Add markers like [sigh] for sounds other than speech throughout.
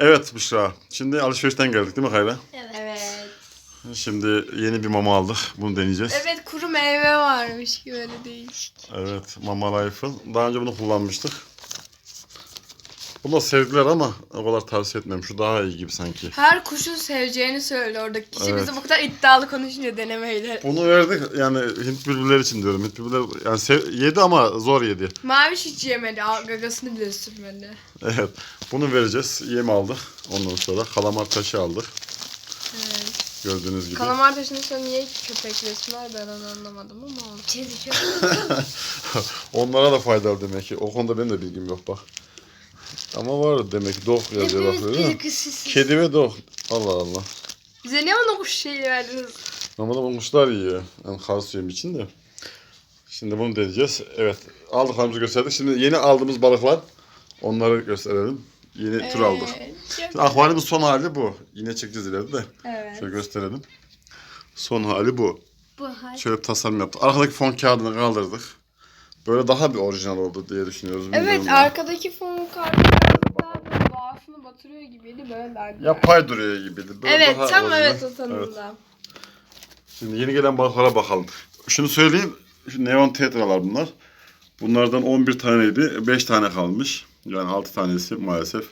Evet Büşra. Şimdi alışverişten geldik değil mi Kayra? Evet. Şimdi yeni bir mama aldık. Bunu deneyeceğiz. Evet kuru meyve varmış ki böyle değişik. Evet, Mama Life'ın. Daha önce bunu kullanmıştık. Bunu da sevdiler ama o kadar tavsiye etmem. Şu daha iyi gibi sanki. Her kuşun seveceğini söyle oradaki kişi. Evet. Bize bu kadar iddialı konuşunca denemeyle. Bunu verdik yani Hint bülbülleri için diyorum. Hint bülbüller yani sev- yedi ama zor yedi. Maviş hiç yemedi. Aa, Gagasını bile sürmedi. Evet. Bunu vereceğiz. Yem aldık. Ondan sonra kalamar taşı aldık. Evet. Gördüğünüz gibi. Kalamar taşının sonra niye köpek resmi var ben onu anlamadım ama oldu. [laughs] Onlara da faydalı demek ki. O konuda benim de bilgim yok bak. Ama var demek dog yazıyor bak öyle mi? Kedi ve dog. Allah Allah. Bize niye ona kuş şeyi verdiniz? Normalde bu kuşlar yiyor. Yani kalsiyum için de. Şimdi bunu deneyeceğiz. Evet. Aldıklarımızı gösterdik. Şimdi yeni aldığımız balıklar. Onları gösterelim. Yeni tür aldık. Evet, Şimdi akvaryumun son hali bu. Yine çekeceğiz ileride de. Evet. Şöyle gösterelim. Son hali bu. Bu hal. Şöyle bir tasarım yaptık. Arkadaki fon kağıdını kaldırdık. Böyle daha bir orijinal oldu diye düşünüyoruz. Evet Bilmiyorum arkadaki fon kartı daha böyle doğasını batırıyor gibiydi böyle daha güzel. Yapay duruyor gibiydi. Böyle Evet daha tam orijinal. evet o tanımda. Şimdi yeni gelen balıklara bakalım. Şunu söyleyeyim. Şu neon tetralar bunlar. Bunlardan 11 taneydi. 5 tane kalmış. Yani 6 tanesi maalesef.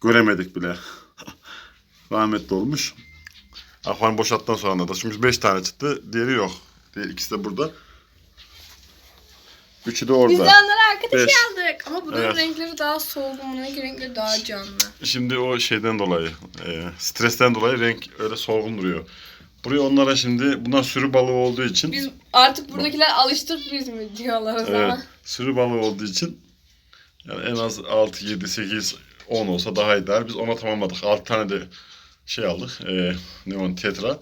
Göremedik bile. [laughs] Rahmetli olmuş. Akvaryum boşalttıktan sonra da. Çünkü 5 tane çıktı. Diğeri yok. Diğer ikisi de burada. Üçü de orada. Biz de onları arkadaş Beş. aldık. Ama bunların Evet. renkleri daha solgun, bunların renkleri daha canlı. Şimdi o şeyden dolayı, e, stresten dolayı renk öyle solgun duruyor. Buraya onlara şimdi, bunlar sürü balığı olduğu için, Biz artık buradakiler alıştık biz mi diyorlar o evet, zaman. sürü balığı olduğu için yani en az 6, 7, 8, 10 olsa daha ideal. Biz ona tamamladık. 6 tane de şey aldık, e, neon tetra.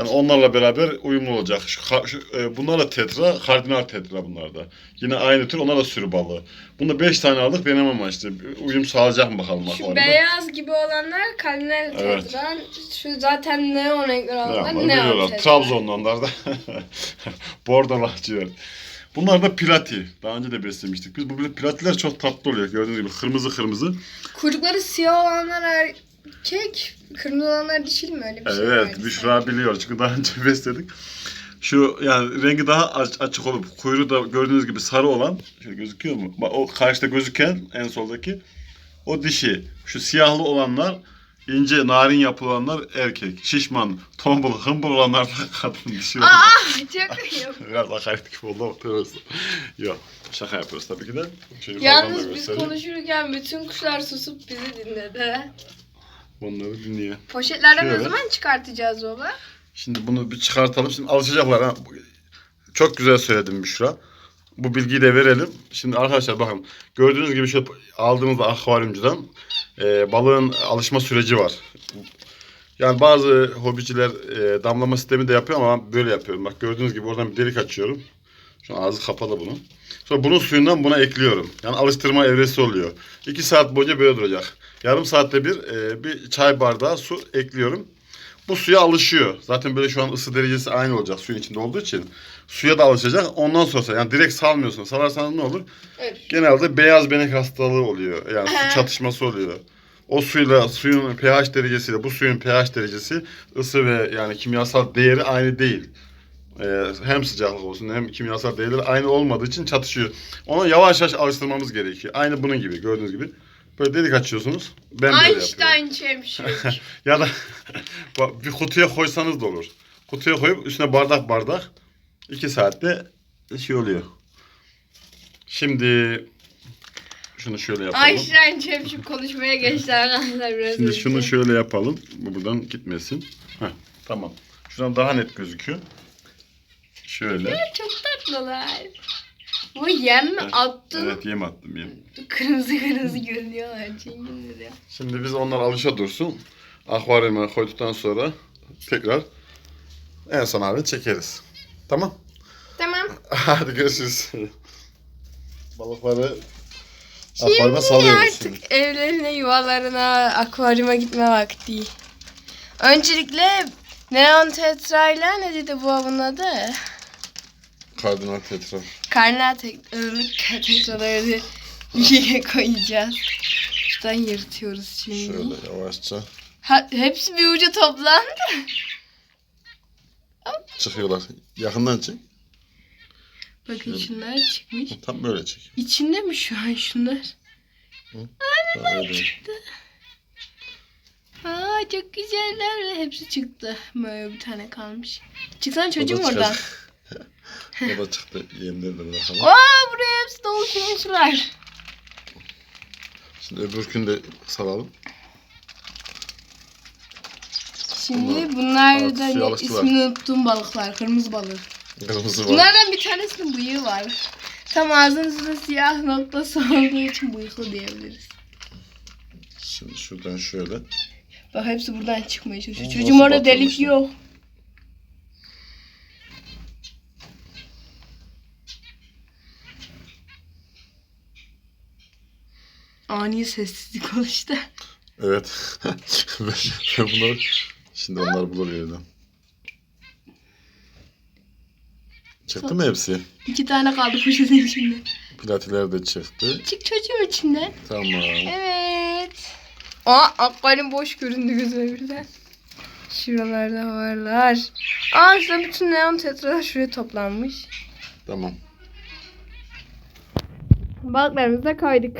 Yani onlarla beraber uyumlu olacak. Şu, şu, e, bunlar da tetra, kardinal tetra bunlar da. Yine aynı tür, onlar da sürü balığı. Bunda 5 tane aldık, benim ama işte uyum sağlayacak mı bakalım Şu akvaryumda. beyaz gibi olanlar kardinal Evet. tetran, şu zaten neon renkler Ne olanlar yapalım neon tetran. Trabzonlu onlar da. [laughs] Bordo lacivert. Bunlar da plati. Daha önce de beslemiştik. Biz bu böyle platiler çok tatlı oluyor. Gördüğünüz gibi kırmızı kırmızı. Kuyrukları siyah olanlar erkek, kırmızı olanlar dişil mi öyle bir şey evet, Büşra biliyor çünkü daha önce [laughs] besledik. Şu yani rengi daha aç- açık olup kuyruğu da gördüğünüz gibi sarı olan, şöyle gözüküyor mu? Bak o karşıda gözüken en soldaki o dişi. Şu siyahlı olanlar ince narin yapılanlar erkek. Şişman, tombul, hımbıl olanlar da [laughs] kadın dişi. olanlar. Aa [laughs] çok yok. Biraz hakaret gibi oldu ama terörist. Yok. Şaka yapıyoruz tabii ki de. Da Yalnız biz konuşurken bütün kuşlar susup bizi dinledi. Bunları dinleyin. Poşetlerden ne Şöyle. zaman çıkartacağız baba? Şimdi bunu bir çıkartalım. Şimdi alışacaklar ha. Çok güzel söyledin Büşra. Bu bilgiyi de verelim. Şimdi arkadaşlar bakın. Gördüğünüz gibi şu aldığımız akvaryumcudan e, balığın alışma süreci var. Yani bazı hobiciler e, damlama sistemi de yapıyor ama böyle yapıyorum. Bak gördüğünüz gibi oradan bir delik açıyorum. Şu an ağzı kapalı bunun. Sonra bunun suyundan buna ekliyorum. Yani alıştırma evresi oluyor. 2 saat boyunca böyle duracak. Yarım saatte bir e, bir çay bardağı su ekliyorum. Bu suya alışıyor. Zaten böyle şu an ısı derecesi aynı olacak suyun içinde olduğu için. Suya da alışacak. Ondan sonra yani direkt salmıyorsun. Salarsanız ne olur? Evet. Genelde beyaz benek hastalığı oluyor. Yani su çatışması oluyor. O suyla suyun pH derecesiyle bu suyun pH derecesi ısı ve yani kimyasal değeri aynı değil. Ee, hem sıcaklık olsun hem kimyasal değerleri aynı olmadığı için çatışıyor. Ona yavaş yavaş alıştırmamız gerekiyor. Aynı bunun gibi gördüğünüz gibi. Böyle delik açıyorsunuz. Ben böyle yapıyorum. Einstein Çemşir. [laughs] Ya da bak, [laughs] bir kutuya koysanız da olur. Kutuya koyup üstüne bardak bardak 2 saatte şey oluyor. Şimdi şunu şöyle yapalım. Einstein Çemşir konuşmaya geçti arkadaşlar biraz Şimdi önce. şunu şöyle yapalım. Bu buradan gitmesin. Heh, tamam. Şuradan daha net gözüküyor. Şöyle. Çok tatlılar. Bu yem mi Evet, attın? Evet yem attım yem. Kırmızı kırmızı görünüyorlar. Çingin ya. Şimdi biz onlar alışa dursun. Akvaryuma koyduktan sonra tekrar en son halini çekeriz. Tamam. Tamam. [laughs] Hadi görüşürüz. Balıkları Şimdi akvaryuma salıyoruz artık şimdi. evlerine, yuvalarına, akvaryuma gitme vakti. Öncelikle Neon Tetra ile ne dedi bu avın adı? Kardinal tetra. Karnal tek ırlık tetraları yere koyacağız. Uçtan yırtıyoruz şimdi. Şöyle yavaşça Ha, hepsi bir uca toplandı. çıkıyorlar. Yakından çek. Bakın Şöyle. şunlar çıkmış. Tam böyle çek. İçinde mi şu an şunlar? Tam öyle. Aa çok güzeller hepsi çıktı. Böyle bir tane kalmış. Çıksana çocuğum oradan. [laughs] da çıktı. Yenileri de bırakalım. Aa buraya hepsi doluşmuşlar. Şimdi öbürkünü de salalım. Şimdi bunlar da suya ne, alıştılar. ismini unuttuğum balıklar. Kırmızı balık. Kırmızı var. Bunlardan bir tanesinin bıyığı var. Tam ağzınızda siyah noktası olduğu için bıyıklı diyebiliriz. Şimdi şuradan şöyle. Bak hepsi buradan çıkmaya çalışıyor. Çocuğum orada delik yok. Ani sessizlik oluştu. Evet. [laughs] ben bunları şimdi onlar bulur yerden. Çıktı mı hepsi? İki tane kaldı poşetin içinde. Platiler de çıktı. Çık çocuğum içinden. Tamam. Evet. Aa akvaryum boş göründü gözüme birden. Şuralarda varlar. Aa şurada bütün neon tetralar şuraya toplanmış. Tamam. Balıklarımızı da koyduk.